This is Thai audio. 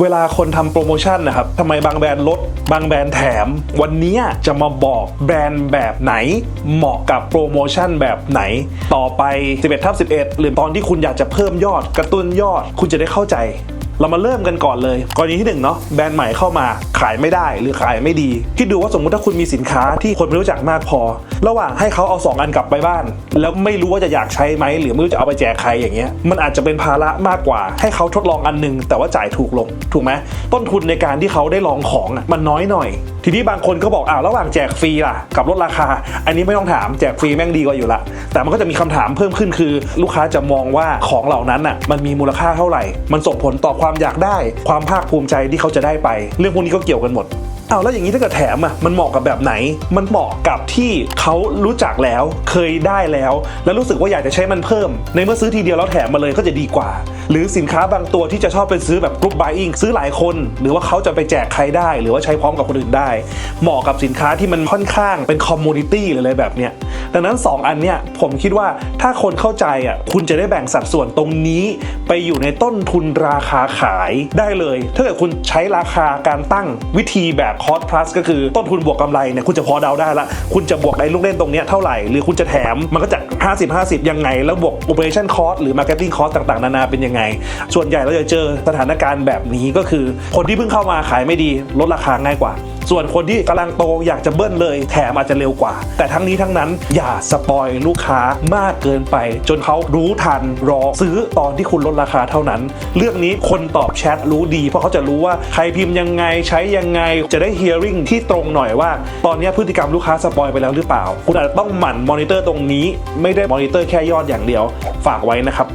เวลาคนทำโปรโมชั่นนะครับทำไมบางแบรนด์ลด บางแบรนด์แถม วันนี้จะมาบอกแบรนด์แบบไหน เหมาะกับโปรโมชั่นแบบไหน ต่อไป 11ทับ11 หรือตอนที่คุณอยากจะเพิ่มยอดกระตุ้นยอด คุณจะได้เข้าใจ เรามาเริ่มกันก่อนเลยกรณีที่หนึ่งเนาะแบรนด์ใหม่เข้ามาขายไม่ได้หรือขายไม่ดีคิดดูว่าสมมุติถ้าคุณมีสินค้าที่คนไม่รู้จักมากพอ ระหว่างให้เขาเอาสองอันกลับไปบ้าน แล้วไม่รู้ว่าจะอยากใช้ไหมหรือไม่รู้จะเอาไปแจกใครอย่างเงี้ยมันอาจจะเป็นภาระมากกว่า ให้เขาทดลองอันหนึง แต่ว่าจ่ายถูกลงถูกไหมต้นทุนในการที่เขาได้ลองของมันน้อยหน่อย ทีนี้บางคนก็บอกอ้าวระหว่างแจกฟรีล่ะกับลดราคา อันนี้ไม่ต้องถามแจกฟรีแม่งดีกว่าอยู่ละแต่มันก็จะมีคำถามเพิ่มขึ้นคือ ลูกค้าจะมองว่าของเหล่านั้นน่ะมันมีมูลค่าเท่าไหร่ มันส่งผลต่อความอยากได้ ความภาคภูมิใจที่เขาจะได้ไป เรื่องพวกนี้ก็เกี่ยวกันหมดเอาแล้วอย่างนี้ถ้าเกิดแถมอะมันเหมาะกับแบบไหน มันเหมาะกับที่เขารู้จักแล้วเคยได้แล้ว แล้วรู้สึกว่าอยากจะใช้มันเพิ่ม ในเมื่อซื้อทีเดียวแล้วแถมมาเลยก็จะดีกว่า หรือสินค้าบางตัวที่จะชอบเป็นซื้อแบบกรุ๊ปบ y อิงซื้อหลายคน หรือว่าเขาจะไปแจกใครได้ หรือว่าใช้พร้อมกับคนอื่นได้ เหมาะกับสินค้าที่มันค่อนข้างเป็นคอมมูนิตี้หรืออะไรแบบเนี้ย ดังนั้น 2 อันเนี้ยผมคิดว่าถ้าคนเข้าใจอะคุณจะได้แบ่งสัดส่วนตรงนี้ไปอยู่ในต้นทุนราคาขายได้เลย ถ้าเกิดคุณใช้ราคาการตั้งวิธีแบบคอ s พลัสก็คือต้นทุนบวกกำไรเนี่ยคุณจะพอเดาได้ละ คุณจะบวกไอ้ลูกเล่นตรงเนี้ยเท่าไหร่ หรือคุณจะแถมมันก็จะ 50 50 ยังไง แล้วบวก operation cost หรือ marketing cost ต่างๆ นานาเป็นยังไง ส่วนใหญ่เราจะเจอสถานการณ์แบบนี้ก็คือ คนที่เพิ่งเข้ามาขายไม่ดีลดราคาง่ายกว่าส่วนคนที่กำลังโตอยากจะเบิ้ลเลย แถมอาจจะเร็วกว่า แต่ทั้งนี้ทั้งนั้นอย่าสปอยลูกค้ามากเกินไป จนเขารู้ทันรอซื้อตอนที่คุณลดราคาเท่านั้น เรื่องนี้คนตอบแชทรู้ดี เพราะเขาจะรู้ว่าใครพิมพ์ยังไงใช้ยังไงจะได้ hearing ที่ตรงหน่อยว่า ตอนนี้พฤติกรรมลูกค้าสปอยไปแล้วหรือเปล่า คุณอาจจะต้องหมั่นมอนิเตอร์ตรงนี้ ไม่ได้มอนิเตอร์แค่ยอดอย่างเดียว ฝากไว้นะครับ